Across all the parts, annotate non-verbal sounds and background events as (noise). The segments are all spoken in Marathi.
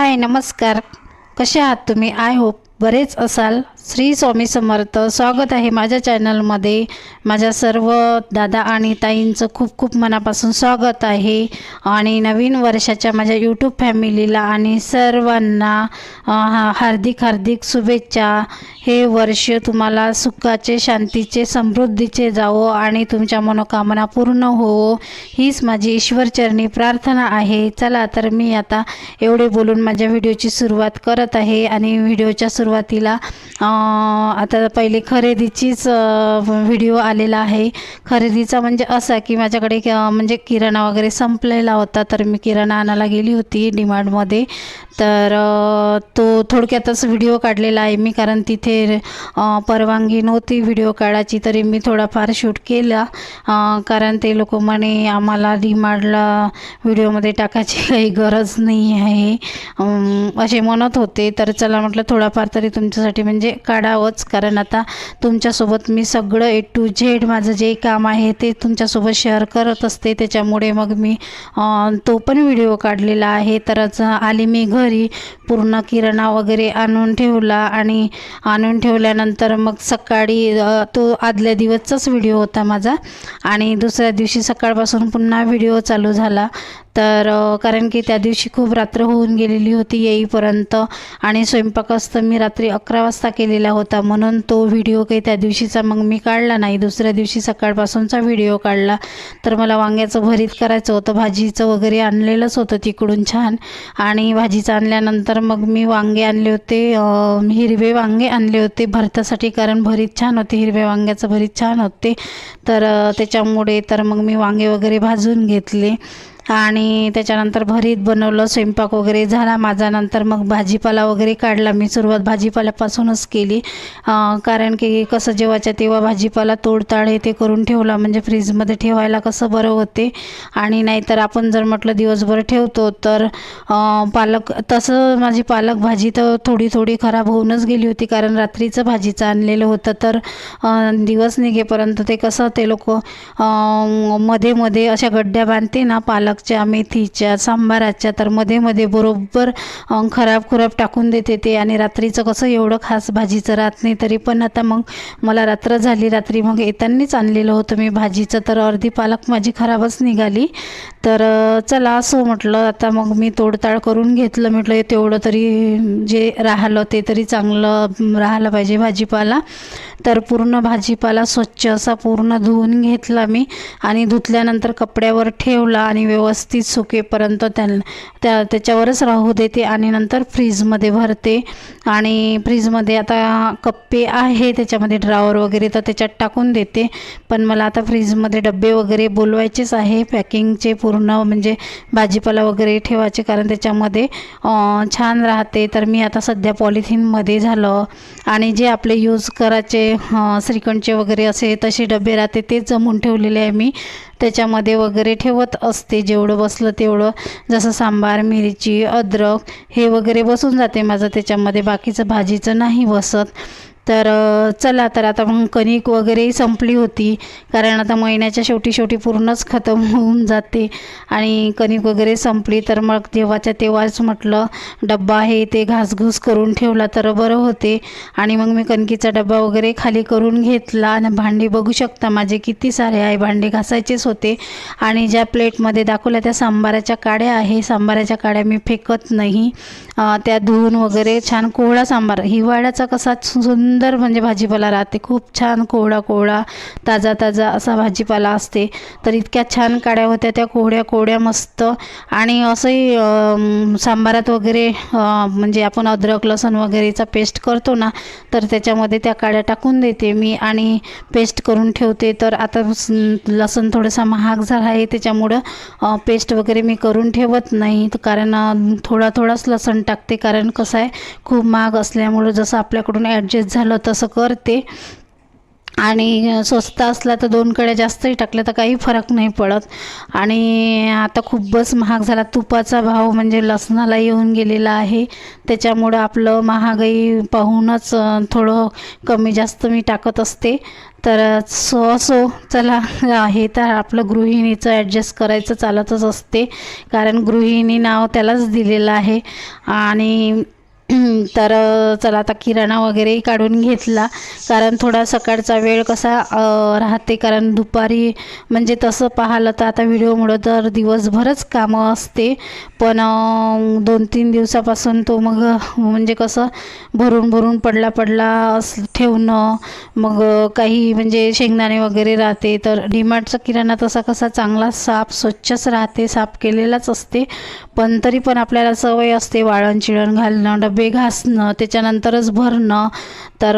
हाय नमस्कार. कसे आहात तुम्ही? आय होप बरेच असाल. श्री स्वामी समर्थ स्वागत आहे माझ्या चॅनलमध्ये. माझ्या सर्व दादा आणि ताईंचं खूप खूप मनापासून स्वागत आहे. आणि नवीन वर्षाच्या माझ्या यूट्यूब फॅमिलीला आणि सर्वांना हा- हार्दिक हार्दिक शुभेच्छा. हे वर्ष तुम्हाला सुखाचे शांतीचे समृद्धीचे जावो आणि तुमच्या मनोकामना पूर्ण होवो हीच माझी ईश्वरचरणी प्रार्थना आहे. चला तर मी आता एवढे बोलून माझ्या व्हिडिओची सुरुवात करत आहे आणि व्हिडिओच्या सुरुवातीला आता पहिले खरेदीचीच व्हिडिओ आलेला आहे. खरेदीचा म्हणजे असा की माझ्याकडे क- म्हणजे किराणा वगैरे संपलेला होता तर मी किराणा आणायला गेली होती डिमांडमध्ये तर तो थोडक्यातच व्हिडिओ काढलेला आहे मी कारण तिथे परवानगी नव्हती व्हिडिओ काढायची तरी मी थोडाफार शूट केला. कारण ते लोक म्हणे आम्हाला डिमांडला व्हिडिओमध्ये टाकायची काही गरज नाही आहे. असे म्हणत होते. तर चला म्हटलं थोडाफार तरी तुमच्यासाठी म्हणजे काढावंच. कारण आता तुमच्यासोबत मी सगळं ए टू झेड माझं जे काम आहे ते तुमच्यासोबत शेअर करत असते. त्याच्यामुळे मग मी तो पण व्हिडिओ काढलेला आहे. तरच आली मी घरी पूर्ण किराणा वगैरे आणून ठेवला आणि आणून ठेवल्यानंतर मग सकाळी तो आदल्या दिवसचाच व्हिडिओ होता माझा. आणि दुसऱ्या दिवशी सकाळपासून पुन्हा व्हिडिओ चालू झाला. तर कारण की त्या दिवशी खूप रात्र होऊन गेलेली होती येईपर्यंत. आणि स्वयंपाकच तर मी रात्री अकरा वाजता केली केलेला होता. म्हणून तो व्हिडिओ काही त्या दिवशीचा मग मी काढला नाही. दुसऱ्या दिवशी सकाळपासूनचा व्हिडिओ काढला. तर मला वांग्याचं भरीत करायचं होतं. भाजीचं वगैरे आणलेलंच होतं तिकडून छान. आणि भाजीचं आणल्यानंतर मग मी वांगे आणले होते. हिरवे वांगे आणले होते भरतासाठी कारण भरीत छान होते. हिरव्या वांग्याचं भरीत छान होते. तर त्याच्यामुळे तर मग मी वांगे वगैरे भाजून घेतले. आणि त्याच्यानंतर भरीत बनवलं स्वयंपाक वगैरे झाला. माझा नंतर मग भाजीपाला वगैरे काढला. मी सुरुवात भाजीपाल्यापासूनच केली. कारण की कसं जेव्हाच्या तेव्हा भाजीपाला तोडताड हे ते करून ठेवला. म्हणजे फ्रीजमध्ये ठेवायला कसं बरं होते. आणि नाहीतर आपण जर म्हटलं दिवसभर ठेवतो तर पालक तसं माझी पालक भाजी तर थोडी थोडी खराब होऊनच गेली होती. कारण रात्रीचं भाजीचं आणलेलं होतं. तर दिवस निघेपर्यंत ते कसं ते लोक मध्ये मध्ये अशा गड्ड्या बांधते ना पालक पालकच्या मेथीच्या सांबाराच्या तर मध्ये मध्ये बरोबर खराब खुराब टाकून देते ते. आणि रात्रीचं कसं एवढं खास भाजीचं राहत नाही तरी पण आता मग मला रात्र झाली रात्री मग येतानीच आणलेलं होतं मी भाजीचं. तर अर्धी पालक माझी खराबच निघाली. तर चला असं म्हटलं आता मग मी तोडताड करून घेतलं. म्हटलं तेवढं तरी जे राहिलं ते तरी चांगलं राहायला राहिलं पाहिजे भाजीपाला. तर पूर्ण भाजीपाला स्वच्छ असा पूर्ण धुवून घेतला मी. आणि धुतल्यानंतर कपड्यावर ठेवला आणि व्यवस्थित व्यवस्थित सुकेपर्यंत त्या त्या त्याच्यावरच राहू देते आणि नंतर फ्रीजमध्ये भरते. आणि फ्रीजमध्ये आता कप्पे आहे त्याच्यामध्ये ड्रावर वगैरे तर त्याच्यात टाकून देते. पण मला आता फ्रीजमध्ये डबे वगैरे बोलवायचेच आहे पॅकिंगचे पूर्ण म्हणजे भाजीपाला वगैरे ठेवायचे कारण त्याच्यामध्ये छान राहते. तर मी आता सध्या पॉलिथिनमध्ये झालं. आणि जे आपले यूज करायचे श्रीखंडचे वगैरे असे तसे डबे राहते ते जमून ठेवलेले आहे मी. त्याच्यामध्ये वगैरे ठेवत असते जेवढं बसलं तेवढं जसं सांबार मिरची अद्रक हे वगैरे बसून जाते माझं त्याच्यामध्ये. बाकीचं भाजीचं नाही बसत. तर चला तर आता मग कणिक वगैरेही संपली होती. कारण आता महिन्याच्या शेवटी शेवटी पूर्णच खतम होऊन जाते. आणि कणिक वगैरे संपली तर मग तेव्हाच्या तेव्हाच म्हटलं डब्बा आहे ते घासघूस करून ठेवला तर बरं होते. आणि मग मी कणकीचा डब्बा वगैरे खाली करून घेतला. आणि भांडी बघू शकता माझे किती सारे आहे भांडे घासायचेच होते. आणि ज्या प्लेटमध्ये दाखवल्या त्या सांबाराच्या काड्या आहे सांबाराच्या काड्या मी फेकत नाही. त्या धुवून वगैरे छान कोवळा सांबार हिवाळ्याचा कसा सुंदर सुंदर म्हणजे भाजीपाला राहते. खूप छान कोवळा कोवळा ताजा ताजा असा भाजीपाला असते. तर इतक्या छान काड्या होत्या त्या कोवळ्या कोवळ्या मस्त. आणि असंही सांबारात वगैरे म्हणजे आपण अद्रक लसूण वगैरेचा पेस्ट करतो ना तर त्याच्यामध्ये त्या काड्या टाकून देते मी आणि पेस्ट करून ठेवते. तर आता लसूण थोडासा महाग झाला आहे त्याच्यामुळं पेस्ट वगैरे मी करून ठेवत नाही. तर कारण थोडा थोडाच लसण टाकते. कारण कसं आहे खूप महाग असल्यामुळं जसं आपल्याकडून ॲडजस्ट झालं तसं करते. आणि स्वस्त असला तर दोन कड्या जास्तही टाकल्या तर काही फरक नाही पडत. आणि आता खूपच महाग झाला. तुपाचा भाव म्हणजे लसणाला येऊन गेलेला आहे. त्याच्यामुळं आपलं महागाई पाहूनच थोडं कमी जास्त मी टाकत असते. तर सो असो चला हे तर आपलं गृहिणीचं ॲडजस्ट करायचं चालतच असते. कारण गृहिणी नाव त्यालाच दिलेलं आहे. आणि (clears throat) तर चला आता किराणा वगैरेही काढून घेतला. कारण थोडा सकाळचा वेळ कसा राहते. कारण दुपारी म्हणजे तसं पाहिलं तर आता व्हिडिओमुळं तर दिवसभरच कामं असते. पण दोन तीन दिवसापासून तो मग म्हणजे कसं भरून भरून पडला पडला अस ठेवणं मग काही म्हणजे शेंगदाणे वगैरे राहते. तर डीमार्टचा किराणा तसा कसा चांगला साफ स्वच्छच राहते साफ केलेलाच असते. पण तरी पण आपल्याला सवय असते वाळण चिळण घालणं डबे घासणं त्याच्यानंतरच भरणं. तर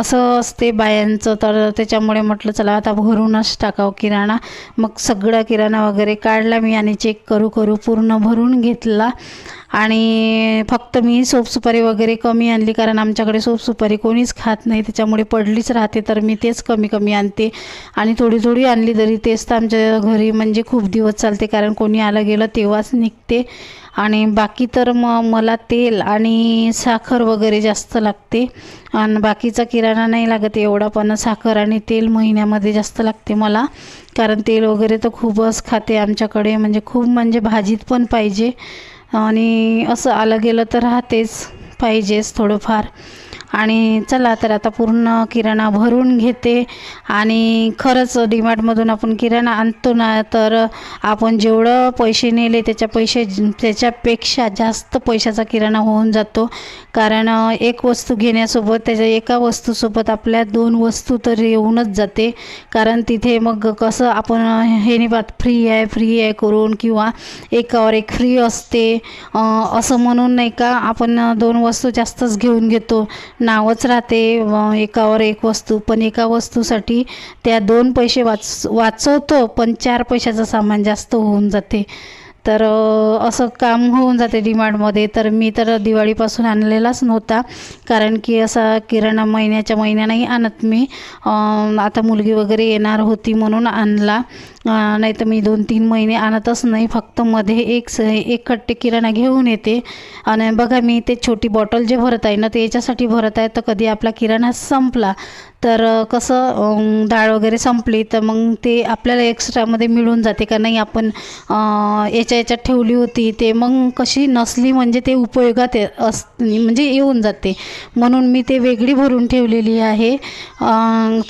असं असते बायांचं. तर त्याच्यामुळे म्हटलं चला आता भरूनच टाकावं किराणा. मग सगळा किराणा वगैरे काढला मी आणि चेक करू करू पूर्ण भरून घेतला. आणि फक्त मी सोपसुपारी वगैरे कमी आणली कारण आमच्याकडे सोपसुपारी कोणीच खात नाही. त्याच्यामुळे पडलीच राहते तर मी तेच कमी कमी आणते. आणि थोडी थोडी आणली तरी तेच तर आमच्या घरी म्हणजे खूप दिवस चालते कारण कोणी आलं गेलं तेव्हाच निघते. आणि बाकी तर मग मला तेल आणि साखर वगैरे जास्त लागते. आणि बाकीचा किराणा नाही लागत एवढा पण साखर आणि तेल महिन्यामध्ये जास्त लागते मला. कारण तेल वगैरे तर खूपच खाते आमच्याकडे. म्हणजे खूप म्हणजे भाजीत पण पाहिजे. आणि असं आलं गेलं तर राहतेच पाहिजेच थोडंफार. आणि चला तर आता पूर्ण किराणा भरून घेते. आणि खरंच डीमार्टमधून आपण किराणा आणतो ना तर आपण जेवढं पैसे नेले त्याच्या पैसे त्याच्यापेक्षा जास्त पैशाचा किराणा होऊन जातो. कारण एक वस्तू घेण्यासोबत त्याच्या एका वस्तूसोबत आपल्या दोन वस्तू तर येऊनच जाते. कारण तिथे मग कसं आपण हे नाही बात फ्री आहे फ्री आहे करून किंवा एकावर एक फ्री असते. असं म्हणून नाही का आपण दोन वस्तू जास्तच घेऊन घेतो. नावच राहते. एकावर एक वस्तू पण एका वस्तूसाठी त्या दोन पैसे वाच वाचवतो पण चार पैशाचं सामान जास्त होऊन जाते. तर असं काम होऊन जाते डीमार्टमध्ये तर मी तर दिवाळीपासून आणलेलाच नव्हता. कारण की असा किराणा महिन्याच्या महिन्यानंही आणत मी. आता मुलगी वगैरे येणार होती म्हणून आणला. नाही तर मी दोन तीन महिने आणतच नाही. फक्त मध्ये एक स एक कट्टे किराणा घेऊन येते. आणि बघा मी ते छोटी बॉटल जे भरत आहे ना ते याच्यासाठी भरत आहे. तर कधी आपला किराणा संपला तर कसं डाळ वगैरे संपली तर मग ते आपल्याला एक्स्ट्रामध्ये मिळून जाते का नाही आपण याच्या याच्यात ठेवली होती ते मग कशी नसली म्हणजे ते उपयोगात अस म्हणजे येऊन जाते. म्हणून मी ते वेगळी भरून ठेवलेली आहे.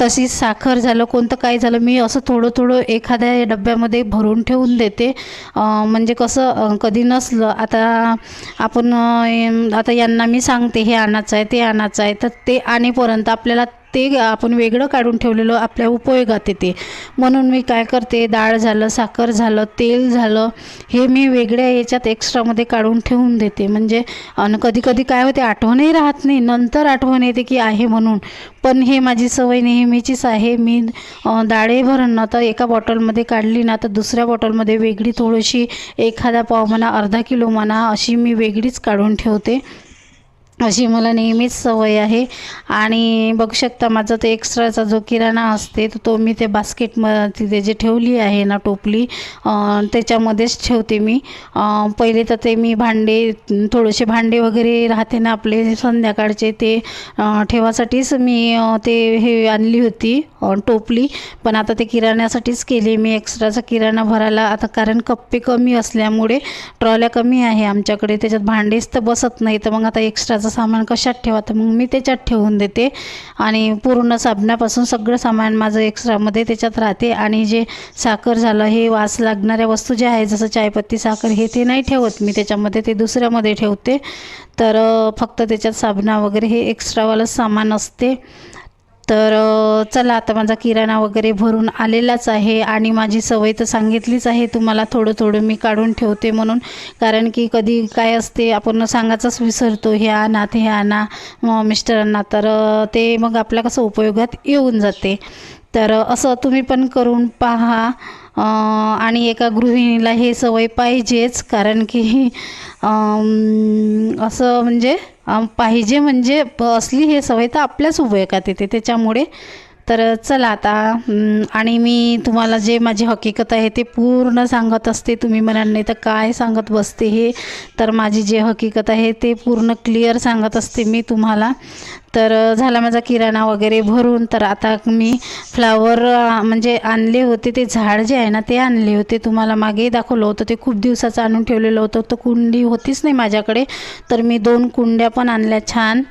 तशी तशीच साखर झालं कोणतं काय झालं मी असं थोडं थोडं एखादं एखाद्या डब्यामध्ये भरून ठेवून देते. म्हणजे कसं कधी नसलं आता आपण आता यांना मी सांगते हे आणायचं आहे ते आणायचं आहे तर ते आणेपर्यंत आपल्याला ते आपण वेगळं काढून ठेवलेलं आपल्या उपयोगात येते. म्हणून मी काय करते डाळ झालं साखर झालं तेल झालं हे मी वेगळ्या याच्यात एक्स्ट्रामध्ये काढून ठेवून देते. म्हणजे आणि कधी कधी काय होते आठवणही राहत नाही. नंतर आठवण येते की आहे म्हणून. पण हे माझी सवय नेहमीचीच आहे. मी डाळे भरण ना तर एका बॉटलमध्ये काढली ना तर दुसऱ्या बॉटलमध्ये वेगळी थोडीशी एखादा पाव म्हणा अर्धा किलो म्हणा अशी मी वेगळीच काढून ठेवते. अशी मला नेहमीच सवय आहे. आणि बघू शकता माझा ते एक्स्ट्राचा जो किराणा असते तर तो मी ते बास्केट म तिथे जे ठेवली आहे ना टोपली त्याच्यामध्येच ठेवते मी. पहिले तर ते मी भांडे थोडेसे भांडे वगैरे राहते ना आपले संध्याकाळचे ते ठेवासाठीच मी ते हे आणली होती टोपली. पण आता ते किराण्यासाठीच केली मी एक्स्ट्राचा किराणा भरायला. आता कारण कप्पे कमी असल्यामुळे ट्रॉल्या कमी आहे आमच्याकडे त्याच्यात भांडेच तर बसत नाही. तर मग आता माझं सामान कशात ठेवा तर मग मी त्याच्यात ठेवून देते. आणि पूर्ण साबणापासून सगळं सामान माझं एक्स्ट्रामध्ये त्याच्यात राहते. आणि जे साखर झालं हे वास लागणाऱ्या वस्तू ज्या आहे जसं चायपत्ती साखर हे ते नाही ठेवत मी. त्याच्यामध्ये ते दुसऱ्यामध्ये ठेवते. तर फक्त त्याच्यात साबणा वगैरे हे एक्स्ट्रावालं सामान असते. तर चला आता माझा किराणा वगैरे भरून आलेलाच आहे आणि माझी सवय तर सांगितलीच आहे. तुम्हाला थोडं थोडं मी काढून ठेवते म्हणून. कारण की कधी काय असते आपण सांगायचंच विसरतो हे आणा ते आणा. मिस्टरांना तर ते मग आपल्या कसं उपयोगात येऊन जाते. तर असं तुम्ही पण करून पहा. आणि एका गृहिणीला हे सवय पाहिजेच कारण की असं म्हणजे पाहिजे म्हणजे प- असली हे सवय तर आपल्याच उपयोगात येते त्याच्यामुळे. तर चला आता आणि मी तुम्हाला जे माझी हकीकत आहे ते पूर्ण सांगत असते. तुम्ही म्हणाल नाही तर काय सांगत बसते हे? तर माझी जे हकीकत आहे ते पूर्ण क्लिअर सांगत असते मी तुम्हाला. तर झाला माझा किराणा वगैरे भरून. तर आता मी फ्लावर म्हणजे आणले होते. ते झाड जे आहे ना ते आणले होते. तुम्हाला मागेही दाखवलं होतं. ते खूप दिवसाचं आणून ठेवलेलं होतं. तर कुंडी होतीच नाही माझ्याकडे. तर मी दोन कुंड्या पण आणल्या छान.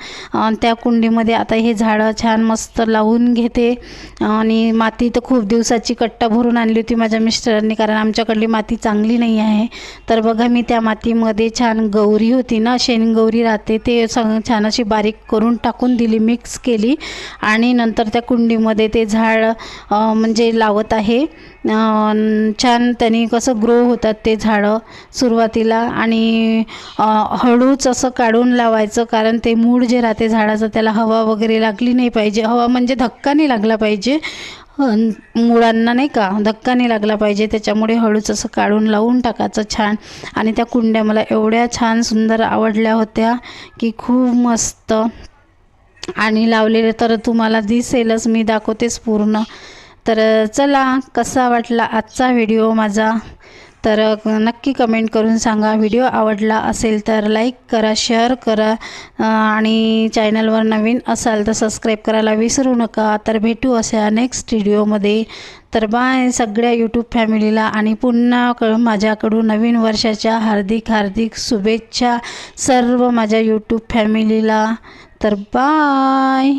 त्या कुंडीमध्ये आता हे झाडं छान मस्त लावून घेते. आणि माती तर खूप दिवसाची कट्टा भरून आणली होती माझ्या मिस्टरांनी कारण आमच्याकडली माती चांगली नाही आहे. तर बघा मी त्या मातीमध्ये छान गौरी होती ना शेणगौरी राहते. ते सग छान अशी बारीक करून टाकून दिली मिक्स केली आणि नंतर त्या कुंडीमध्ये ते झाड म्हणजे लावत आहे. छान त्यांनी कसं ग्रो होतात ते झाडं सुरुवातीला आणि हळूच असं काढून लावायचं कारण ते मूळ जे राहते झाडाचं त्याला हवा वगैरे लागली नाही पाहिजे. हवा म्हणजे धक्का नाही लागला पाहिजे. मुळांना नाही का? धक्का नाही लागला पाहिजे. त्याच्यामुळे हळूच असं काढून लावून टाकायचं छान. आणि त्या कुंड्या मला एवढ्या छान सुंदर आवडल्या होत्या की खूप मस्त. आणि लावलेले तर तुम्हाला दिसेलच मी दाखवतेच पूर्ण. तर चला कसा वाटला आजचा व्हिडिओ माझा? तर नक्की कमेंट करून सांगा. व्हिडिओ आवडला असेल तर लाईक करा शेअर करा आणि चॅनलवर नवीन असाल तर सबस्क्राईब करायला विसरू नका. तर भेटू अशा नेक्स्ट व्हिडिओमध्ये. तर बाय सगळ्या यूट्यूब फॅमिलीला आणि पुन्हा क माझ्याकडून नवीन वर्षाच्या हार्दिक हार्दिक शुभेच्छा सर्व माझ्या यूट्यूब फॅमिलीला तर बाय